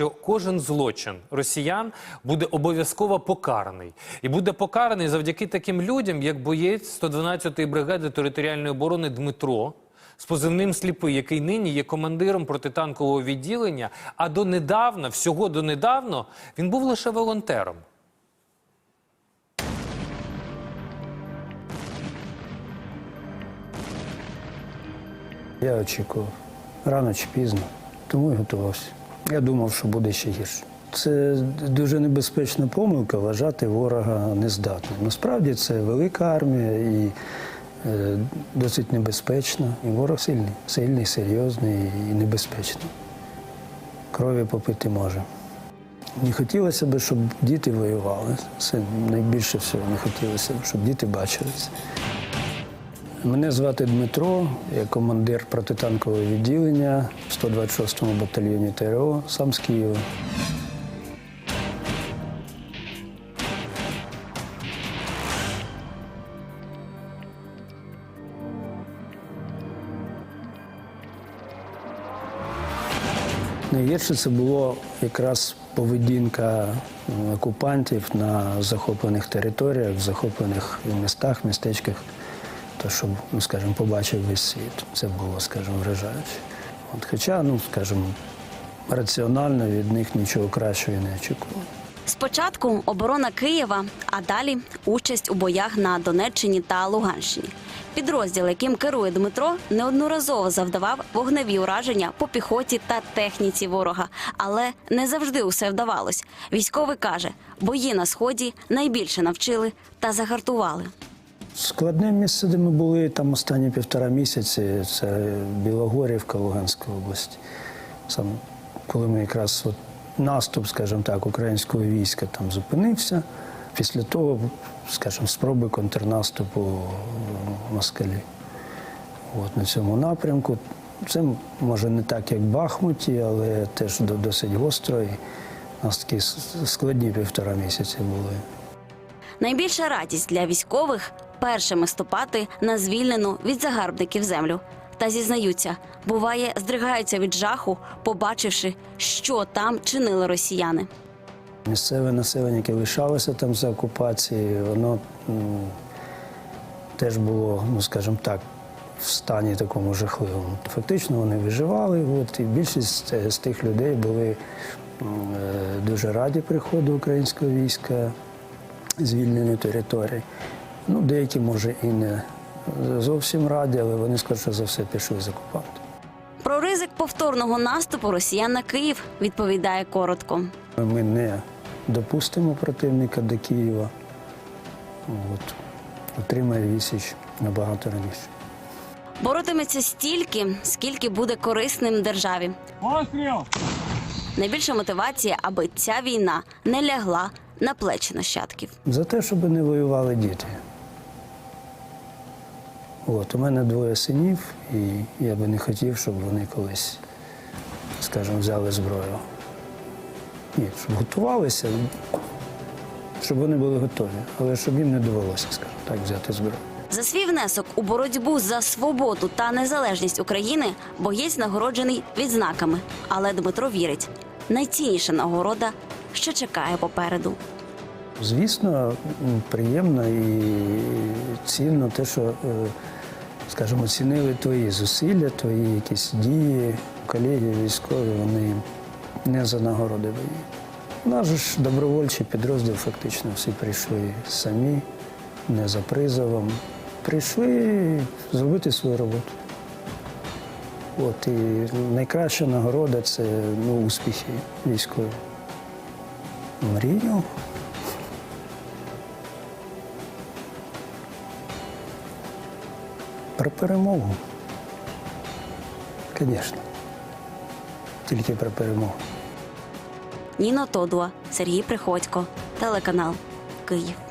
що кожен злочин росіян буде обов'язково покараний. І буде покараний завдяки таким людям, як боєць 112-ї бригади територіальної оборони Дмитро з позивним сліпий, який нині є командиром протитанкового відділення. А донедавна, всього донедавно, він був лише волонтером. Я очікував рано чи пізно, тому і готувався. Я думав, що буде ще гірше. Це дуже небезпечна помилка вважати ворога нездатним. Насправді це велика армія і е, досить небезпечна. І ворог сильний, сильний, серйозний і небезпечний. Крові попити може. Не хотілося б, щоб діти воювали. Це найбільше всього не хотілося б, щоб діти бачили це. Мене звати Дмитро, я командир протитанкового відділення в 126-му батальйоні ТРО, сам з Києва. Найгірше це було якраз поведінка окупантів на захоплених територіях, захоплених містах, містечках. То, щоб, ну, скажімо, побачив весь світ. Це було, скажімо, вражаюче. От, хоча, ну, скажімо, раціонально від них нічого кращого не очікував. Спочатку оборона Києва, а далі участь у боях на Донеччині та Луганщині. Підрозділ, яким керує Дмитро, неодноразово завдавав вогневі ураження по піхоті та техніці ворога, але не завжди усе вдавалось. Військовий каже, бої на сході найбільше навчили та загартували. Складне місце, де ми були там останні півтора місяці, це Білогорівка, Луганська область. Саме коли ми якраз от наступ, скажімо так, українського війська там зупинився. Після того, скажімо, спроби контрнаступу москалі. От на цьому напрямку. Це може не так, як в Бахмуті, але теж до- досить гостро. У нас такі складні півтора місяці були. Найбільша радість для військових першими ступати на звільнену від загарбників землю. Та зізнаються, буває, здригаються від жаху, побачивши, що там чинили росіяни. Місцеве населення, яке лишалося там за окупації, воно теж було, ну скажімо так, в стані такому жахливому. Фактично вони виживали, от, і більшість з- тих людей були е, дуже раді приходу українського війська, звільненої території. Ну, деякі, може, і не зовсім раді, але вони, скоріше за все, пішли з окупантом. Про ризик повторного наступу росіян на Київ відповідає коротко. Ми не допустимо противника до Києва. От. Отримає відсіч набагато раніше. Боротиметься стільки, скільки буде корисним державі. Постріл! Найбільша мотивація, аби ця війна не лягла на плечі нащадків. За те, щоб не воювали діти. От, у мене двоє синів, і я би не хотів, щоб вони колись, скажімо, взяли зброю. Ні, щоб готувалися, щоб вони були готові, але щоб їм не довелося, скажімо так, взяти зброю. За свій внесок у боротьбу за свободу та незалежність України боєць нагороджений відзнаками. Але Дмитро вірить, найцінніша нагорода ще чекає попереду. Звісно, приємно і цінно те, що, е, скажімо, цінили твої зусилля, твої якісь дії. Колеги військові, вони не за нагороди воюють. У нас ж добровольчий підрозділ, фактично всі прийшли самі, не за призовом. Прийшли зробити свою роботу. От, і найкраща нагорода це ну, успіхи військові. Мрію. Про перемогу. Звісно. Тільки про перемогу. Ніна Тодуа, Сергій Приходько, телеканал Київ.